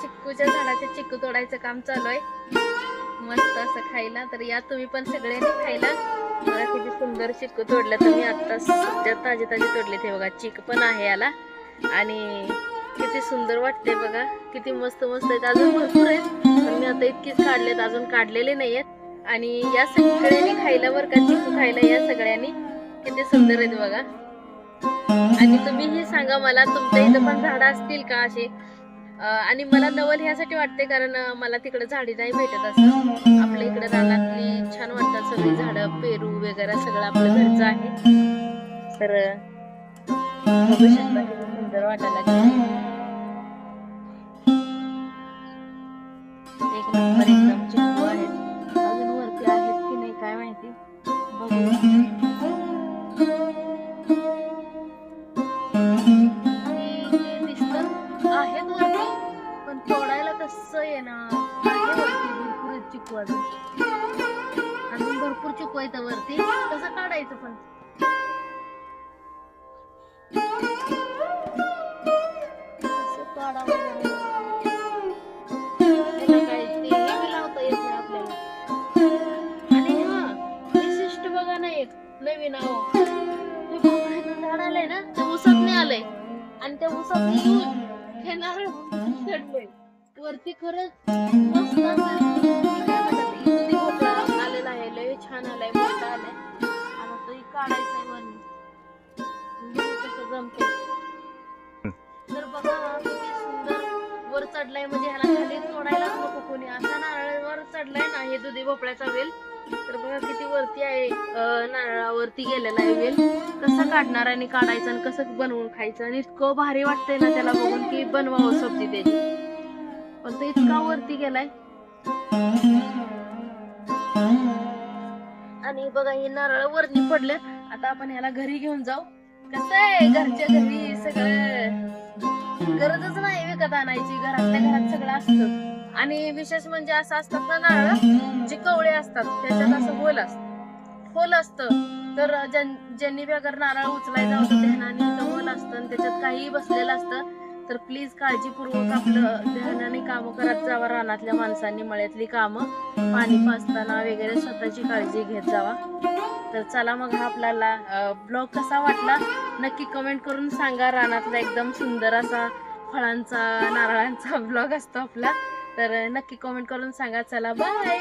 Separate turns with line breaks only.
चिक्कूच्या झाडाचे चिक्कू तोडायचं काम चालू आहे मस्त असं खायला. तर या तुम्ही पण सगळ्यांनी खायला. मला किती सुंदर चिक्कू तोडलं. तुम्ही आता सध्या ताजे ताजे तोडले ते बघा. चिक पण आहे याला. आणि किती सुंदर वाटते बघा. किती मस्त मस्त आहेत. अजून भरपूर आहेत. पण मी आता इतकीच काढलेत. अजून काढलेले नाही आहेत आणि या सगळ्यांनी खायला बरं का? चिक्कू खायला या सगळ्यांनी. किती सुंदर आहेत बघा. आणि तुम्ही हे सांगा मला. तुमच्या इथं पण झाडं असतील का असे? आणि मला नवल ह्यासाठी वाटते कारण मला तिकडे झाडी नाही भेटत असं. आपल्या इकडे रानातली छान वाटतात सगळी झाडं पेरू वगैरे सगळं आपलं घरचं आहे. तर सुंदर वाटायला लागलं. एक तोडायला कसं येणार. आहे भरपूर चिकवायचं अजून भरपूर चिकवायचं वरती. कसं काढायचं पण. आणि त्या उसात येऊन चढलोय वरती खरंच मस्त आलेला आहे लय छान आलाय मोठा आलाय. आणि तो काढायचा आहे कसं जमतंय. तर बघा किती सुंदर वर चढलाय म्हणजे ह्याला खाली सोडायला नको कोणी. असा नारळ वर चढलाय ना हे दुधी भोपळ्याचा वेल तर बघा किती वरती आहे नारळावरती गेलेला आहे वेल. कसं काढणार आणि काढायचं आणि कसं बनवून खायचं? आणि इतकं भारी वाटतंय ना त्याला बघून की बनवावं सब्जी त्याची. पण तो इतका वरती गेलाय. आणि बघा हे नारळ वरती पडले आता आपण ह्याला घरी घेऊन जाऊ. कसं आहे घरच्या घरी सगळं? गरजच नाही विकत आणायची. घरातल्या घरात सगळं असतं. आणि विशेष म्हणजे असं असतात ना नारळ जे कवळे असतात त्याच्यात असं होल असत. होल असतं तर ज्यांनी बी अगर नारळ उचलायचा होता ध्यानाने होल असतं आणि त्याच्यात काहीही बसलेलं असतं तर प्लीज काळजीपूर्वक आपलं ध्यानाने कामं करत जावा रानातल्या माणसांनी मळ्यातली कामं पाणी पाजताना वगैरे स्वतःची काळजी घेत जावा. तर चला मग हा आपल्याला ब्लॉग कसा वाटला नक्की कमेंट करून सांगा. रानातला एकदम सुंदर असा फळांचा नारळांचा ब्लॉग असतो आपला. तर नक्की कमेंट करून सांगा. चला बाय